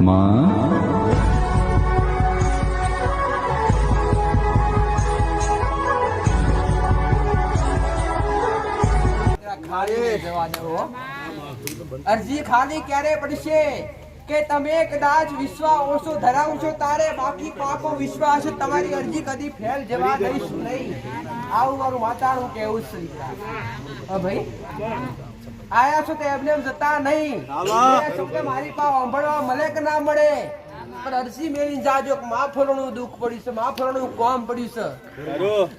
માં? અરજી ખાલી ક્યારે પડશે? કે તમે કદાચ વિશ્વાસ ઓછો ધરાવશો, તારે બાકી પાકો વિશ્વાસ, તમારી અરજી કદી ફેલ જવા દઈશું નહીં. આવું મારું વાતાવરણ કેવું છે. ભાઈ? આયા છો તો એમને જતા નહીં. મારી પાસે સાંભળવા મળે કે ના મળે? પણ અરજી મેળવી જાજો માં ફળનું દુઃખ પડ્યું છે મા ફળનું કોમ પડ્યું છે.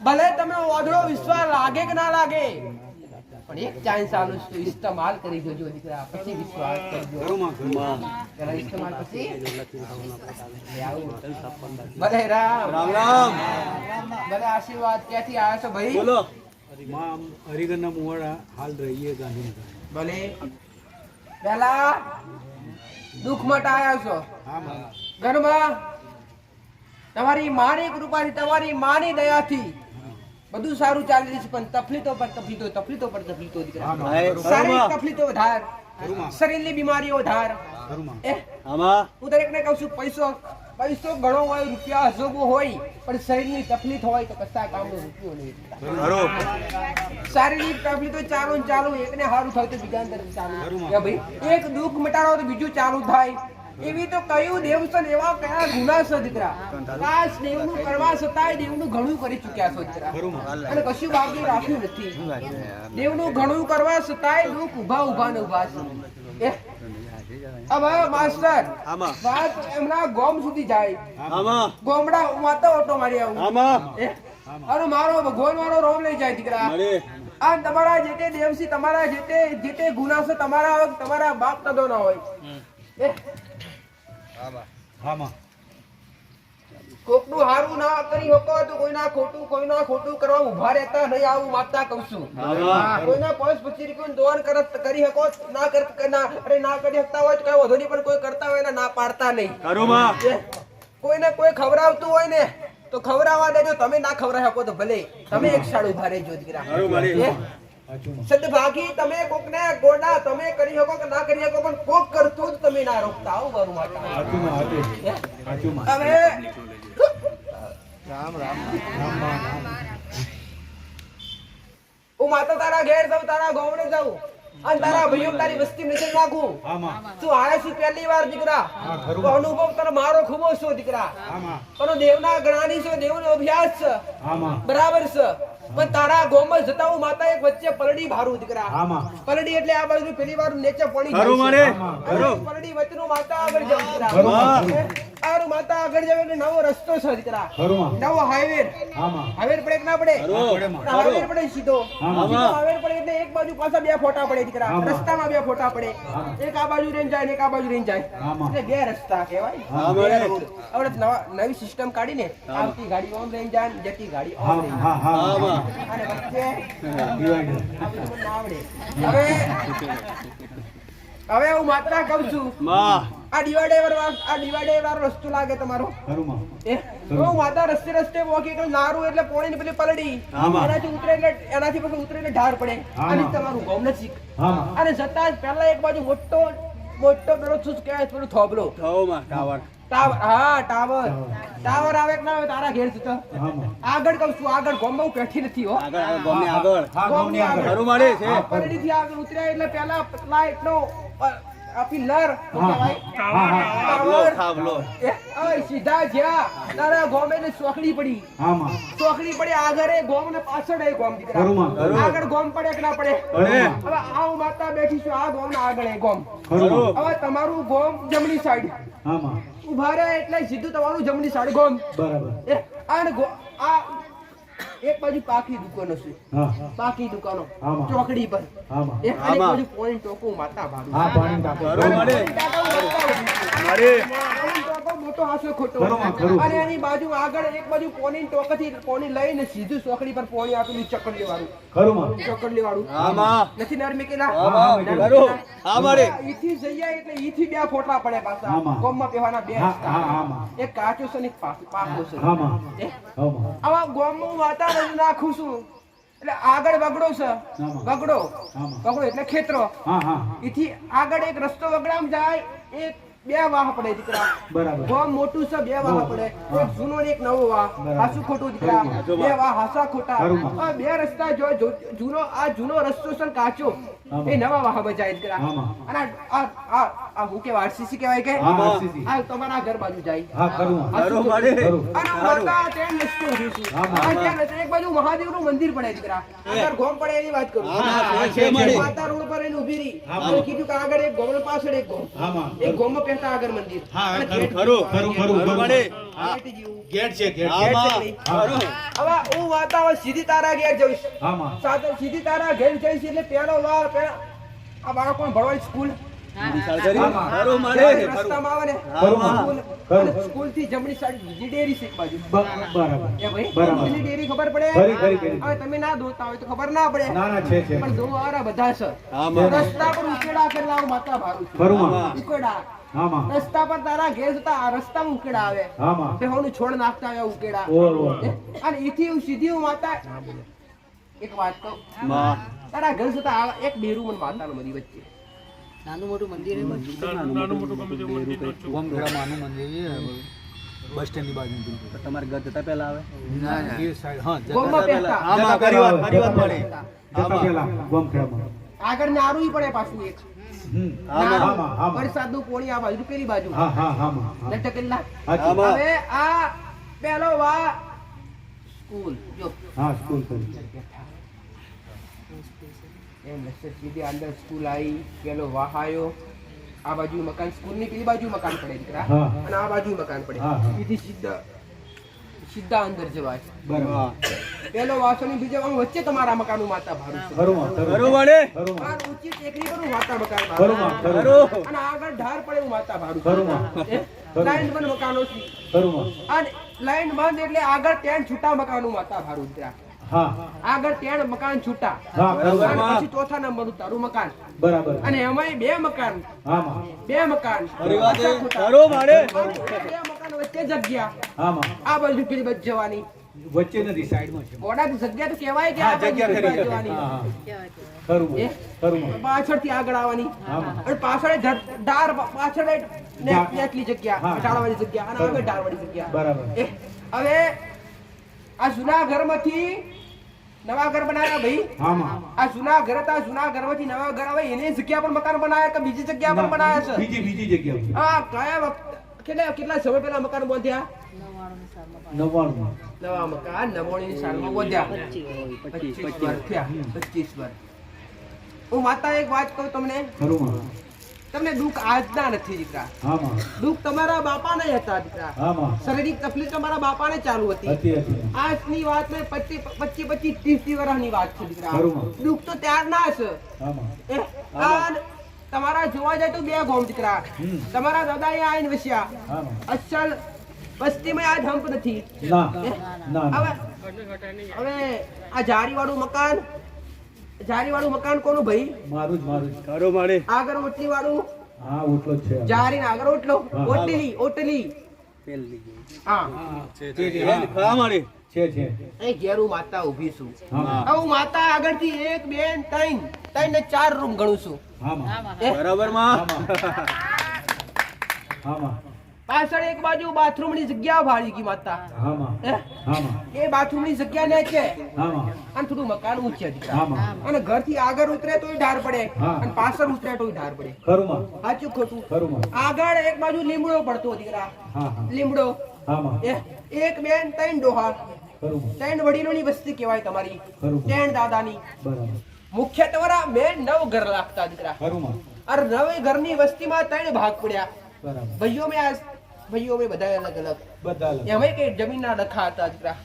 ભલે તમે ઓઢો વિશ્વાસ લાગે કે ના લાગે. પણ એક ચાન્સ આલો ઇસ્તેમાલ કરી જોજો દીકરા પછી વિશ્વાસ કરજો. ઇસ્તેમાલ પછી. ભલે રામ. રામ રામ. ભલે આશીર્વાદ ક્યાંથી આવ્યા છો ભાઈ? બોલો. હરિગરના મુવાડા હાલ રહીએ ગાંધીનગર ભલે. પેલા દુઃખ મટાયા આવ્યા છો. ઘરમાં તમારી માની કૃપાથી તમારી માની દયાથી બધું સારું ચાલી રહ્યું છે પણ તકલીફો પર તકલીફો તકલીફો પર તકલીફો બરોબર. તકલીફો ધાર શરીરની બીમારીઓ ધાર હું દરેકને કહું છું પૈસો પૈસો ઘણો હોય રૂપિયા હજોબો હોય પણ શરીરની તકલીફ હોય તો કશા કામનો રૂપિયો નહીં. શારીરિક તકલીફ તો ચાલુ ને ચાલુ એકને સારું થાય તો બીજા અંદર ચાલુ. કે ભાઈ એક દુઃખ મટાડો તો બીજું ચાલુ થાય. એવી તો કયું દેવ છે ને એવા કયા ગુના છે દીકરા કાશ દેવનું કરવા છતાંય દેવનું ઘણું કરી ચૂક્યા છો દીકરા અને કશું બાકી રાખ્યું નથી. દેવનું ઘણું કરવા છતાંય દુઃખ ઊભા ઊભા ને ઊભા છે. હવે માસ્ટર વાત એમના ગોમ સુધી જાય. ગોમડા ગોમડા માતા ઓટો મારી આવું. મારો ભગવાન મારો રોમ લઈ જાય દીકરા. આ તમારા જે તે દેવસી તમારા જે તે જે તે ગુના છે તમારા તમારા બાપ કદો ના હોય. એ, કોકનું હારું ના કરી શકો તો કોઈના ખોટું કોઈના ખોટું કરવા ઊભા રહેતા નહીં આવું માતા કહું છું. કોઈના પાંચ પચીસ રૂપિયા દોન કરત કરી શકો ના કર ના અરે ના કરી શકતા હોય તો કઈ વધુ નહીં પણ કોઈ કરતા હોય ને ના પાડતા નહીં. કોઈને કોઈ ખવડાવતું હોય ને તો ખવડાવવા દેજો. તમે ના ખવડાવી શકો તો ભલે. તમે એક શાળ ઊભા રહેજો દીકરા. સદભાગી તમે કોકને ગોડા તમે કરી શકો કે ના કરી શકો પણ કોક કરતું જ તમે ના રોકતા આવું મારું માતા. સાચું માં સાચું. સાચું માં હવે રામ રામ હું માતા તારા ઘેર જાઉં તારા ગોવડે જાઉં અને તારા ભાઈઓ તારી વસ્તી નજર નાખું. હા માં તું આયા છું પહેલી વાર દીકરા. તો અનુભવ તને મારો ખૂબ છો દીકરા. હા માં પણ દેવના ગણાની છે દેવનો અભ્યાસ છે. બરાબર છે. પણ તારા ગોમાં જતા હું માતા એક વચ્ચે પલડી ભારું દીકરા. હા માં પલડી એટલે આ બાજુ પેલી વાર નીચે પડી ખરું મારે? પલડી વચ્ચેનું માતા આગળ જાવ દીકરા. આરું માતા આગળ જાવ એટલે નવો રસ્તો છે દીકરા. નવો હાઈવે હા માં હાઈવે પડે ના પડે? હાઈવે પડે સીધો હા, હા. સીધો. હાઈવે પડે એટલે એક બાજુ પાછા બે ફોટા પડે દીકરા. રસ્તામાં બે ફોટા પડે. એક આ બાજુ રહીને જાય ને એક આ બાજુ રહીને જાય. એટલે બે રસ્તા કહેવાય. હવે નવા- નવી સિસ્ટમ કાઢીને આવતી ગાડી ઓમ રેન્જ જાય ને જતી ગાડી હા ઓમ આમાં જાય. હવે હું માત્ર કહું છું. આ ડિવાઈડર આ ડિવાઈડર વાળો રસ્તો લાગે તમારો. હું માતા રસ્તે રસ્તે વોકી એટલે નારું એટલે પોણી ની પેલી પલડી. એનાથી ઉતરે એટલે એનાથી પછી ઉતરે એટલે ઢાર પડે. અને તમારું ગોમ નજીક. અને જતા પહેલા એક બાજુ મોટો મોટો પેલો શું કહેવાય? પેલો થોબલો. થોમાં ટાવર. ટાવર હા ટાવર. ટાવર. આવે કે ના આવે તારા ઘેર છે આગળ કહું છું આગળ. ગોમ બહુ પેઠી નથી હો. આગળ આગળ ગમે આગળ. હા ગોમની આગળ. ખરું મળે છે. પરડી થી આગળ ઉતર્યા એટલે પહેલા પતલા એટલો આ પિલ્લર સીધા જ્યાં. તારા ગોમે ને પડી. પડે આગળ ગોમ ને પાછળ એ ગોમ આગળ ગોમ પડે કે ના પડે. હવે આ હું માતા બેઠી છું આ ગોમ ને આગળ એ ગોમ. હવે તમારું ગોમ જમણી સાઈડ હા માં. ઊભા રહે એટલે સીધું તમારું જમણી સાઈડ ગોમ. બરાબર. ગો- આ એક બાજુ પાકી દુકાનો છે. પાકી દુકાનો. ચોકડી પર. એક બાજુ પોઈન્ટ ટોકું માતા ભાગ હા પાણી ખોટો. ખરું, ખરું. અને એની બાજુ આગળ એક બાજુ પોણી ટોકથી પોની લઈને સીધું સોકડી પર પોણી આપેલી ચકડી વાળું ખરું માં ચોકડી વાળું નથી નરમી કેલા ઈથી જઈએ એટલે ઈથી બે ફોટલા પડે પાછા. ગોમમાં પહેવાના બે. હા રસ્તા. હા હા માં એક કાચો છે ને પાકો છે. હા માં એ, આવા ગોમનું વાતાવરણ નાખું છું. એટલે આગળ વગડો છે. બગડો વગડો. વગડો એટલે ખેતરો. હા હા. આગળ એક રસ્તો વગડામ જાય એક બે વાહ પડે દીકરા. બરાબર. ગોમ મોટું છે બે વાહ પડે. એક જૂનો ને એક નવો વાહ. હાસું ખોટું દીકરા. બે વાહ હાસા ખોટા. આ બે રસ્તા જો જૂનો આ જૂનો રસ્તો છે કાચો એ નવા વાહ બજાય દીકરા. અને આ આ આ હું કે આરસીસી કહેવાય કે? આ તમારા ઘર બાજુ જાય. હા કરું ખરું મારે? અને માતા તે રસ્તો છું. આ ત્યાં એક બાજુ મહાદેવનું મંદિર પડે દીકરા. આગળ ગોમ પડે એની વાત કરું. હા, છે મારે. માતા રોડ પર એની ઊભી રહી. કીધું કે આગળ એક ગોમ પાછળ એક ગોમ. એક ગોમમાં આગળ મંદિર હા, ખરું, ખરું, ખરું, ખરું, ખરું ગેટ છે ગેટ ખરું. હવે હું વાતા હવે સીધી તારા ઘેર જઈશ સાથે સીધી તારા ઘેર જઈશ એટલે પેલો વાર આ બાળકોને ભણવાની સ્કૂલ. જમણી સાઈડ ખબર પડે તમે ના દોતા હોય તો ખબર ના પડે. ના ના છે છે. પણ બધા છે રસ્તા પર ઉકેડા કરેલા માતા ભારું છું. રસ્તા પર તારા ઘેર જતા આ રસ્તામાં ઉકેડા આવે. તે બેહોનું છોડ નાખતા આવે ઉકેડા? અને ઈથી હું સીધી હું માતા એક વાત કહું. તારા ઘર જતા એક બેરું મને માતાનું મળી વચ્ચે. ગોમધરામાનું મંદિર છે. બસ. સ્ટેન્ડની બાજુ તમારે ઘર જતા પહેલા આવે? આગળ ને. નારું પડે પાછું એક. પોણી આ બાજુ પેલી બાજુ. હા હા આમાં હા. લટકેલા હાચી. આમાં. હવે આ પેલો વા સ્કૂલ જો. હા સ્કૂલ એમ સીધી અંદર સ્કૂલ આવી પેલો વાહ આ બાજુ મકાન સ્કૂલની પેલી બાજુ મકાન પડે દીકરા. અને આ બાજુ મકાન પડે. સીધી સીધા. સીધા અંદર જવાય. બરાબર. પેલો વાસો ની બીજો વચ્ચે તમારા મકાનનું માતા ભારું છે ઊંચી ટેકરી પર માતા મકાન. અને આગળ ઢાર પડે હું માતા ભારું લાઈન બંધ મકાનો છે. અને લાઈન બંધ એટલે આગળ ત્યાં છૂટા મકાનો માતા ભારું ત્યાં આગળ ત્યાં મકાન છૂટા. પછી ચોથા નંબરનું તારું મકાન. બરાબર. અને એમાંય બે મકાન. બે મકાન. બે મકાન વચ્ચે જગ્યા. આમાં આ બાજુ પેલી બાજુ જવાની. વચ્ચે નથી સાઈડમાં છે. ઓડા જગ્યા તો કહેવાય કે આ જગ્યા ખરી. જવાની. હા, હા. ખરું ખરું પાછળથી આગળ આવવાની. અને પાછળ ડાર પાછળ ને- ઢાર. જગ્યા. હા. ઢાળવાળી જગ્યા. અને આગળ ઢાળવાળી જગ્યા. બરાબર. હવે આ જૂના ઘરમાંથી નવા ઘર બનાવ્યા ભાઈ. આ જૂના ઘર હતા જૂના ઘરમાંથી નવા ઘર આવે એની જગ્યા પર મકાન બનાવ્યા કે બીજી જગ્યા પર બનાવ્યા છે? બીજી બીજી જગ્યા. હા કયા વખત કેટલા કેટલા સમય પહેલા મકાન બાંધ્યા? નવ્વાણું. નવા મકાન નવોણીની સાલમાં બાંધ્યા. પચીસ વર્ષ. પચીસ વર્ષ હું માતા એક વાત કહું તમને? તમને દુઃખ આજના નથી દીકરા. દુઃખ તમારા બાપાને હતા દીકરા. શારીરિક તકલીફ તમારા બાપાને ચાલુ હતી. આજની વાત પચીસ પચીસ પચીસ ત્રીસ વર્ષની વાત છે દીકરા. દુઃખ તો ત્યાર ના છે તમારા જોવા જાય તો બે ગોમ દીકરા. તમારા દાદા અહીંયા આવીને વસ્યા અસલ વસ્તીમાં આ ધંપ નથી. ના. એ, ના ના. હવે આ આ જારીવાળું મકાન જારીવાળું મકાન કોનું ભાઈ? મારું જ મારું જ. મારે. આગળ ઓટલી વાળું હા ઓટલો છે જારી આગળ ઓટલો ઓટલી ઓટલી. પેલી. હા. હા મારે. છે છે. એ ઘેરું માતા ઊભી છું. હું માતા આગળથી એક બે ત્રણ ત્રણ ને ચાર રૂમ ગણું છું. બરાબરમાં. પાછળ એક બાજુ બાથરૂમની જગ્યા ભાળી ગઈ માતા. એ, બાથરૂમની જગ્યા ને છે. અને થોડું મકાન ઊંચે અને ઘરથી આગળ ઉતરે તોય ઢાર પડે. અને પાછળ ઉતરે તોય ઢાર પડે. સાચું ખોટું. આગળ એક બાજુ લીમડો પડતો દીકરા. હા હા. લીમડો. એ, એક બેન ત્રણ ડોહા. ત્રણ વડીલોની વસ્તી કહેવાય તમારી. ત્રણ દાદાની. બરાબર. મુખ્ય તમારા મેં નવ ઘર લાગતા દીકરા. અરે નવે ઘરની વસ્તીમાં ત્રણ ભાગ પડ્યા. ભાઈઓ મેં આ ભાઈઓ મેં બધા અલગ અલગ. બધા અલગ. એમાં કે જમીનના ડખા હતા દીકરા.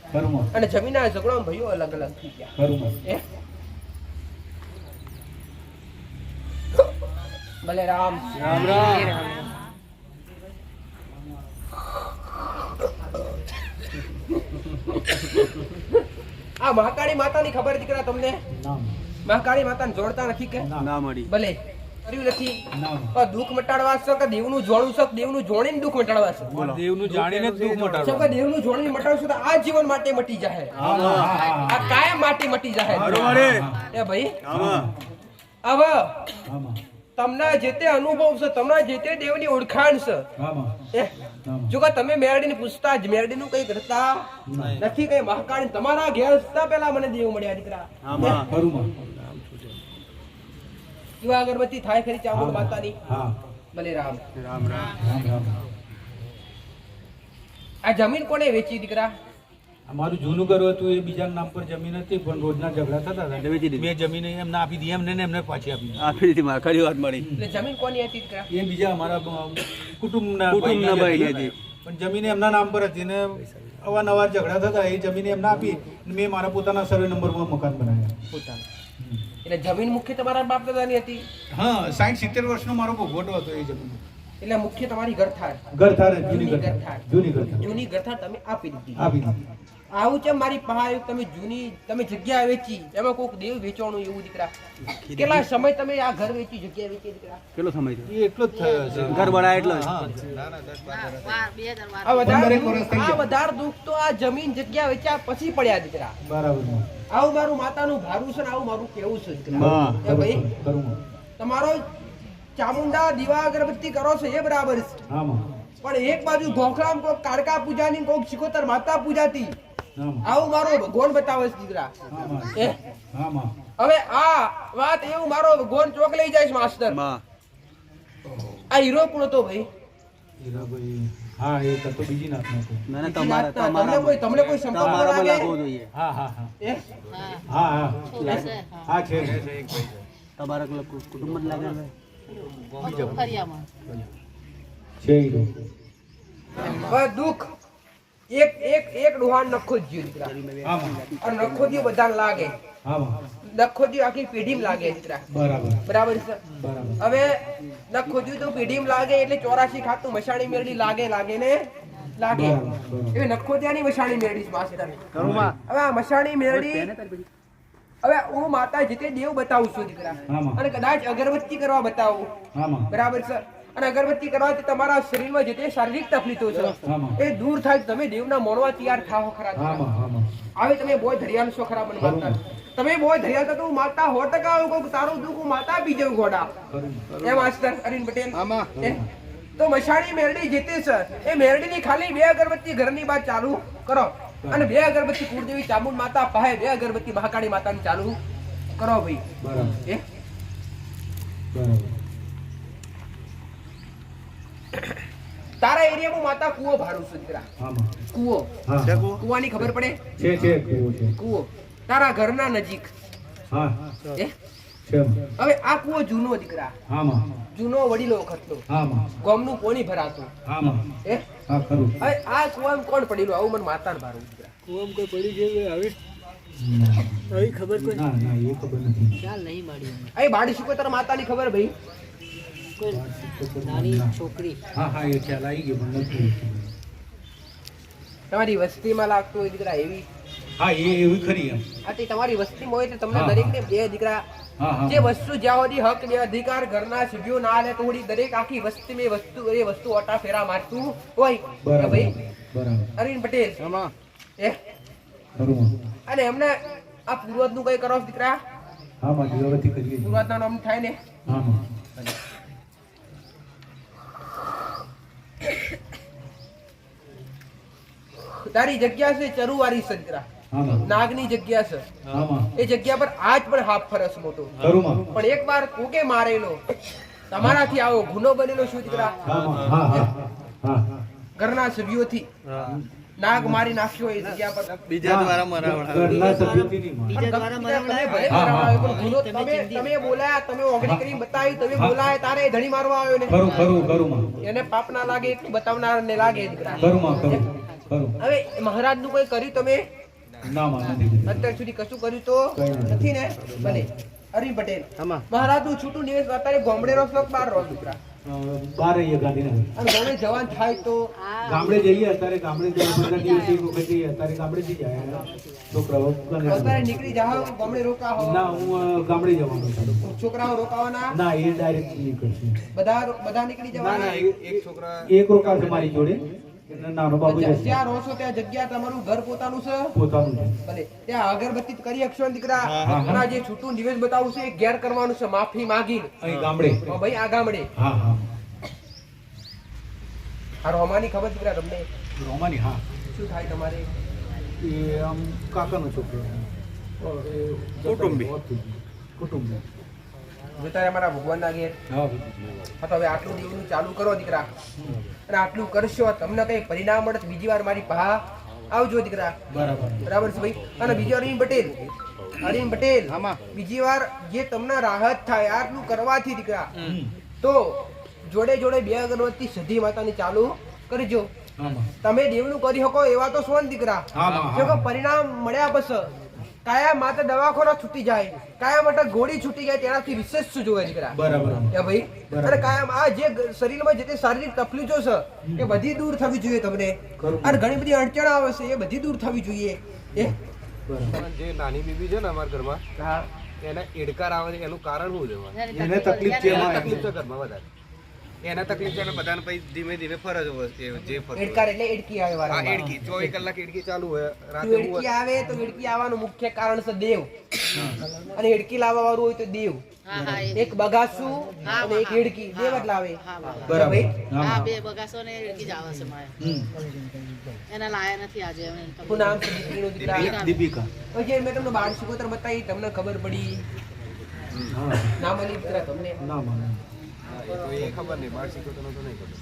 અને જમીનના ઝઘડો ભાઈઓ અલગ અલગ થઈ ગયા? ભલે રામ. રામ રામ. આ મહાકાળી માતાની ખબર દીકરા તમને? મહાકાળી માતાને જોડતા નથી કે? ના. મળી. ભલે. કર્યું નથી. દુઃખ મટાડવા છે કે દેવનું જોડવું છે કે દેવનું જોડીને દુઃખ મટાડવા છે? દેવનું જાણીને દુઃખ કેમ મટાડવાનું. કે દેવનું જોડીને મટાડશું તો આ જીવન માટે મટી જાય આ કાયમ માટે મટી જાય એ ભાઈ. હવે આમાં તમને જે તે અનુભવ છે તમને જે તે દેવની ઓળખાણ છે. જો કે તમે મેરડીને પૂછતા જ મેરડીનું કંઈ કરતા નથી કઈ મહાકાળી. તમારા ઘેર હતા પેલા મને દેવ મળ્યા દીકરા. કેવા અગરબત્તી થાય ખરી ચામુંડ માતાની. હા. ભલે રામ. રામ રામ. રામ રામ. આ જમીન કોને વેચી દીકરા? અમારું જૂનું ઘર હતું એ બીજા નામ પર જમીન હતી પણ રોજના ઝઘડા થતા હતા. વેચી દીધી. મેં જમીન એમને આપી દીધી એમને એમને પાછી આપી આપી દીધી મારે ખરી વાત મળી. એટલે જમીન કોની હતી એ બીજા અમારા કુટુંબના કુટુંબના ભાઈની હતી. પણ જમીન એમના નામ પર હતી ને અવારનવાર ઝઘડા થતા એ જમીન એમને આપી મેં મારા પોતાના સર્વે નંબરમાં મકાન બનાવ્યા. પોતાના. એટલે જમીન મુખ્ય તમારા બાપ દાદાની હતી? હા સાઠ સિત્તેર વર્ષનો મારો ભોગવટો હતો એ જમીન. એટલે મુખ્ય તમારી ઘરથાર ઘર થાર જૂની ઘરથાર ઘર જૂની ઘર થાર. જૂની ઘરથાર તમે આપી દીધી. આપી દીધી. આવું છે મારી પાસે તમે જૂની તમે જગ્યા વેચી એમાં કોઈક દેવ વેચવાનું એવું દીકરા? કેટલા સમય તમે આ ઘર વેચી જગ્યા વેચી દીકરા? કેટલો સમય થયો? એટલો જ થયો છે. ઘર બનાય એટલો આ વધારે દુઃખ તો આ જમીન જગ્યા વેચ્યા પછી પડ્યા દીકરા. બરાબર. આવું મારું માતાનું ભારું છે ને આવું મારું કેવું છે દીકરા? ભાઈ તમારો ચામુંડા દીવા અગરબત્તી કરો છો એ બરાબર છે. પણ એક બાજુ ગોખરામ કોક કાળકા પૂજાની કોક શિકોતર માતા પૂજાતી. આવું મારો ભગવાન બતાવે છે દીકરા. હવે આ વાત એવું મારો ભગવાન ચોક લઈ જાય છે માસ્ટર. આ હીરો કોણ હતો ભાઈ? હીરાભાઈ હા એ તો બીજી નાતનો હતો. ના ના તમારા તમારા તમને કોઈ- તમને કોઈ સંપર્ક લાગે? લાગવો જોઈએ. હા હા હા. હા? હા હા. છે. તમારા કુટુંબ જ લાગે છે? છે હીરો હવે દુઃખ એક એક એક ડોહાન નખો જ જીવ દીકરા. અને નખો જીવ બધાને લાગે. નખો જીવ આખી પેઢી લાગે દીકરા. બરાબર. બરાબર છે? હવે નખો જીવ તો પેઢી લાગે એટલે ચોરાશી ખાતું મશાણી મેળવી લાગે લાગે ને? લાગે. એ નખો ત્યાંની મશાણી મેળવી છે માસ્ટર હવે આ મશાણી મેળવી હવે હું માતા જીતે દેવ બતાવું છું દીકરા. અને કદાચ અગરબત્તી કરવા બતાવું. બરાબર છે? અને અગરબત્તી કરવાથી તમારા શરીરમાં જે તે શારીરિક તકલીફો છે એ દૂર થાય તમે દેવના મોણવા તૈયાર થાઓ ખરા આવે તમે બોય ધરિયાલ છો ખરા મને માતા તમે બોય ધરિયાલ તો હું માતા હો ટકા આવું કહું તારું દુઃખ હું માતા પી ઘોડા. એમ માસ્ટર અરિન પટેલ? તો મશાણી મેરડી જીતે છે. એ મેરડીની ખાલી બે અગરબત્તી ઘરની બાદ ચાલુ કરો. અને બે અગરબત્તી કુળદેવી ચામુંડ માતા પાસે બે અગરબત્તી મહાકાળી માતાની ચાલુ કરો ભાઈ. બરાબર. બરાબર. તારા એરિયામાં માતા કુવો ભાડું છું દીકરા. કુવો કૂવો. હા હા. કૂવાની ખબર પડે? છે છે કુવો છે. કુવો. તારા ઘરના નજીક. હા. એ હવે આ કુવો જૂનો દીકરા. જૂનો વડીલો વખતનો. ગોમનું પોણી ભરાતું? આમાં એ હા? ખરું. હવે આ કૂવામાં કોણ પડેલું? આવું મને માતાને ભારું દીકરા. ખબર ના ના એ ખબર નથી. અહીં બાળી શકો તારા માતાની ખબર ભાઈ? છોકરી. હા હા એ ખ્યાલ આવી ગયો પણ તમારી વસ્તીમાં લાગતું હોય દીકરા એવી? હા એ એવી ખરી એમ. તે તમારી વસ્તીમાં હોય તો તમને હા, દરેકને બે દીકરા. હા હા જે વસ્તુ જ્યાં સુધી હક ને અધિકાર ઘરના સભ્યો ના લે તો દરેક આખી વસ્તી મેં વસ્તુ એ વસ્તુ ઓટા ફેરા મારતું હોય. બરાબર ભાઈ બરાબર. અરવિંદ પટેલ. એ. અને એમને આ પૂર્વજનું કઈ કરો દીકરા? હા. પૂર્વજ ના નામ થાય ને હા માં તારી જગ્યા છે ચરુવારી દીકરા નાગની જગ્યા છે. એ જગ્યા પર આજ પણ હાફ ફરસ મોટો. પણ એક વાર કોકે મારેલો. તમારાથી આવો ગુનો બનેલો શું દીકરા. હા માં હા હા હા ઘરના સભ્યોથી. નાગ મારી નાખ્યો એ જગ્યા પર. બીજા દ્વારા મરાવડા તમે ગુનો તમે તમે બોલાયા તમે ઓગણી કરી બતાવી તમે બોલાયા તારે ધણી મારવા આવ્યો ને. એને પાપ ના લાગે એટલું બતાવનાર ને લાગે દીકરા. હવે મહારાજનું કોઈ કર્યું તમે? ના અત્યાર સુધી કશું કર્યું તો નથી ને? ભલે. અરવિંદ પટેલ. મહારાજનું છૂટું નિવેશ અત્યારે ગોમડે રહો શ્લોક બાર રહો દીકરા અ, રહીએ ગાંધીનગર. અને ગોમડે જવાન થાય તો? ગામડે જઈએ અત્યારે ગામડે જઈએ દિવસ એક વખત જઈએ અત્યારે ગામડે થી જાય. છોકરાઓ અત્યારે નીકળી જાઓ ગોમડે રોકાવો ના હું ગામડે જવાનો છું. છોકરાઓ રોકાવાના? ના એ ડાયરેક્ટ નીકળશે. બધા બધા નીકળી ના ના જવાના? એક છોકરા એક રોકાશે મારી જોડે. નાનો બાબુ જ્યાં રહો છો ત્યાં જગ્યા તમારું ઘર પોતાનું છે? પોતાનું છે. ભલે ત્યાં અગરબત્તી કરી શકશો દીકરા. હા. આ જે છૂટું નિવેશ બતાવું છે એ ઘેર કરવાનું છે માફી માંગી અહીં ગામડે. ભાઈ આ ગામડે. હા હા. આ રોમાની ખબર દીકરા તમને? રોમાની હા. શું થાય તમારે? એ આમ કાકાનો છોકરો. કુટુંબી. કુટુંબી. જોતા અમારા મારા ભગવાનના ઘેર. હા હા તો હવે આટલું દેવનું ચાલુ કરો દીકરા. અને આટલું કરશો તમને કઈ પરિણામ મળે બીજી વાર મારી પા આવજો દીકરા. બરાબર. બરાબર છે ભાઈ? અને બીજો અરવિંદ પટેલ. અરવિંદ પટેલ બીજી વાર જે તમને રાહત થાય આટલું કરવાથી દીકરા. તો જોડે જોડે બે અગરબત્તી સધી માતાની ચાલુ કરજો. તમે દેવનું કરી શકો એવા તો સોન ને દીકરા પરિણામ મળ્યા પછી કયા માટે દવાખાના છૂટી જાય કયા માટે ગોળી છૂટી જાય તેનાથી વિશેષ શું જોવે દીકરા? બરાબર. ભાઈ અને કાયમ આ જે શરીરમાં જે તે શારીરિક તકલીફો છે એ બધી દૂર થવી જોઈએ તમને. અને ઘણી બધી અડચણ આવે છે એ બધી દૂર થવી જોઈએ. એ? જે નાની બીબી છે ને અમારા ઘરમાં હા. એને એડકાર આવે છે એનું કારણ શું છે? એને તકલીફ છે તકલીફ છે ઘરમાં વધારે. એને તકલીફ છે બધાને પછી ધીમે ધીમે ફરજ હોય છે જે ફરજ. એડકાર એટલે એડકી આવે હા એડકી ચોવીસ કલાક એડકી ચાલુ હોય. રાતે એડકી આવે તો એડકી આવવાનું મુખ્ય કારણ છે દેવ. અને એડકી લાવવા વાળું હોય તો દેવ. એક બગાસુ અને એક એડકી. દેવ જ લાવે. બરાબર. હા, હા હા. બે બગાસો ને એડકી જ આવે છે મારે. એના લાયા નથી આજે શું નામ છે દીકરીનું દીકરા? દીપિકા. દીપિકા. પછી મેં તમને બાળ શિકોતર બતાવી તમને ખબર પડી? હા. નામ અલી દીકરા તમને? ના માને. એ તો એ ખબર નહીં. બાર શીખો તો નહીં ખબર.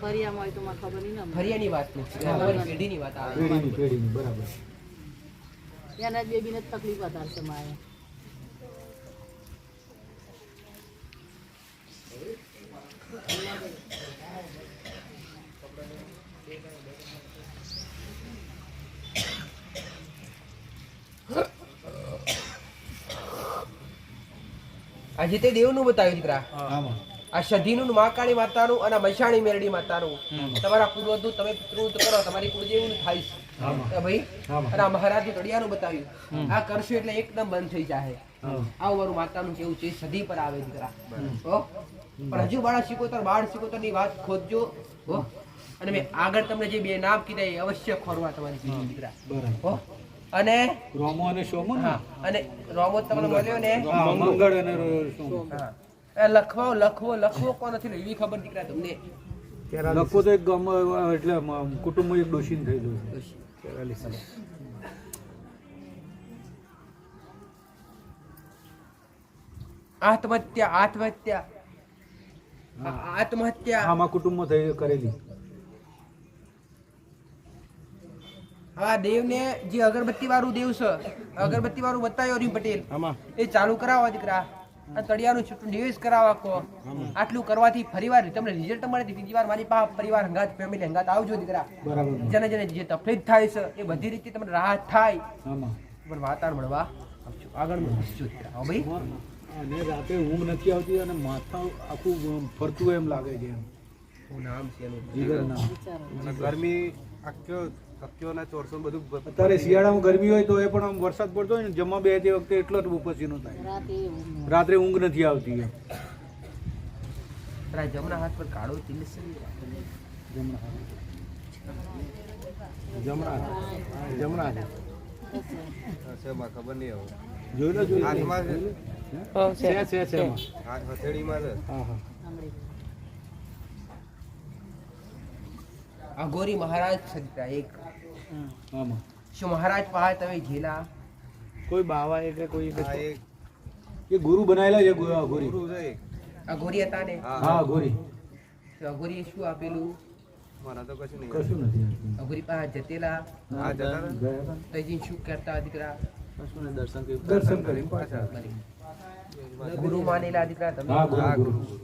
ફરિયામાં હોય તો મને ખબર નહીં ફરિયાની વાત નથી પેઢીની વાત આવે. પેઢીની પેઢીની બરાબર. એના બેબીને તકલીફ વધારે છે આજે તે દેવનું બતાવ્યું દીકરા. આ સધીનું મહાકાળી માતાનું અને મૈસાણી મેરડી માતાનું. તમારા પૂર્વજનું તમે પિતૃનું કરો તમારી કુળદેવનું થાય છે. ભાઈ અને આ મહારાજ ઘડિયાનું બતાવ્યું. આ કરશો એટલે એકદમ બંધ થઈ જાય. આવું મારું માતાનું કેવું છે સધી પર આવે દીકરા? પણ હજુ બાળા શીખોતર બાળ શીખોતરની વાત ખોદજો અને મેં આગળ તમને જે બે નામ કીધા એ અવશ્ય ખોરવા તમારી દીકરા બરાબર? અને રોમો અને સોમો હા અને રોમો તમને મળ્યો ને? હા, મંગળ. અને સોમો હા. લખવો લખવો લખવો કોણ નથી એવી ખબર દીકરા તમને. લખવો તો એક ગમ એટલે કુટુંબ એક ડોશીને થયેલું છે આત્મહત્યા આત્મહત્યા. આત્મહત્યા. આમાં કુટુંબમાં થઈ કરેલી. આ દેવને જે અગરબત્તી વાળું દેવ છે અગરબત્તી વાળું બતાવ્યો રીમ પટેલ એ ચાલુ કરાવો દીકરા. આ તળિયાનું છૂટું નિવેશ કરાવવા કહો આટલું કરવાથી ફરીવાર તમને રિઝલ્ટ મળે બીજી વાર મારી પાસે પરિવાર હંગાત ફેમિલી હંગાત આવજો દીકરા. બરાબર. જેને જેને જે તકલીફ થાય છે એ બધી રીતે તમને રાહત થાય. આમાં? પણ વાતાવરણ મળવા આવજો. આગળ વધજો દીકરા. ભાઈ? અને રાતે ઊંઘ નથી આવતી અને માથા આખું ફરતું હોય એમ લાગે છે એમ. નામ ગરમી કક્યો ચોરસો બધું અત્યારે શિયાળામાં ગરમી હોય તો એ પણ આમ વરસાદ પડતો હોય ને જમવા બે તે વખતે એટલો જ પસીનો થાય. રાત્રે ઊંઘ નથી આવતી એમ. જમણા હાથ પર કાળો તિલ છે? જમણા જમણા જમણા હશે, ખબર નહીં આવું જોઈ લો જોઈ હાથમાં છે. છે છે છે હથેળીમાં છે હા હા. અઘોરી મહારાજ એક આમાં. શું મહારાજ પાસે તમે જેલા કોઈ બાવા એ કે કોઈ એક એ ગુરુ બનાવેલા છે ગુ- આ ગોરી. ગુરુ હતા ને? હા. ગોરી. અઘોરીએ શું આપેલું? મારા તો કશું નહીં કશું નથી અઘોરી પાસે જતેલા? હા જતા હતા. ગયા હતા ને? તો હજી શું દર્શન કરી પાછા ગુરુ માનેલા દીકરા તમે? હા ગુરુ હા, ગુરુ ગુરુ.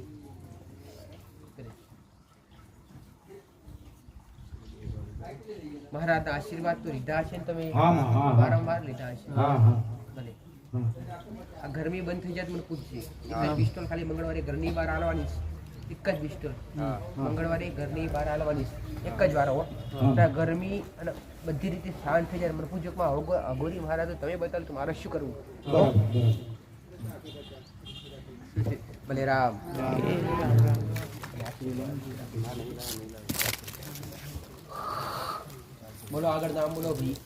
મહારાજના આશીર્વાદ તો લીધા છે ને તમે હા, હા, હા. વારંવાર લીધા છે ભલે. આ ગરમી બંધ થઈ જાય તો મને પૂછજે. એક જ પિસ્તોલ ખાલી મંગળવારે ઘરની બહાર આવવાની છે. એક જ પિસ્ટોલ મંગળવારે ઘરની બહાર આવવાની છે. એક જ વાર હો. ગરમી અને બધી રીતે શાંત થઈ જાય. મને પૂછજો કે અઘોરી મહારાજ તમે બતાવો તો મારે શું કરવું. ભલે રામ. બોલો આગળ નામ બોલો ભી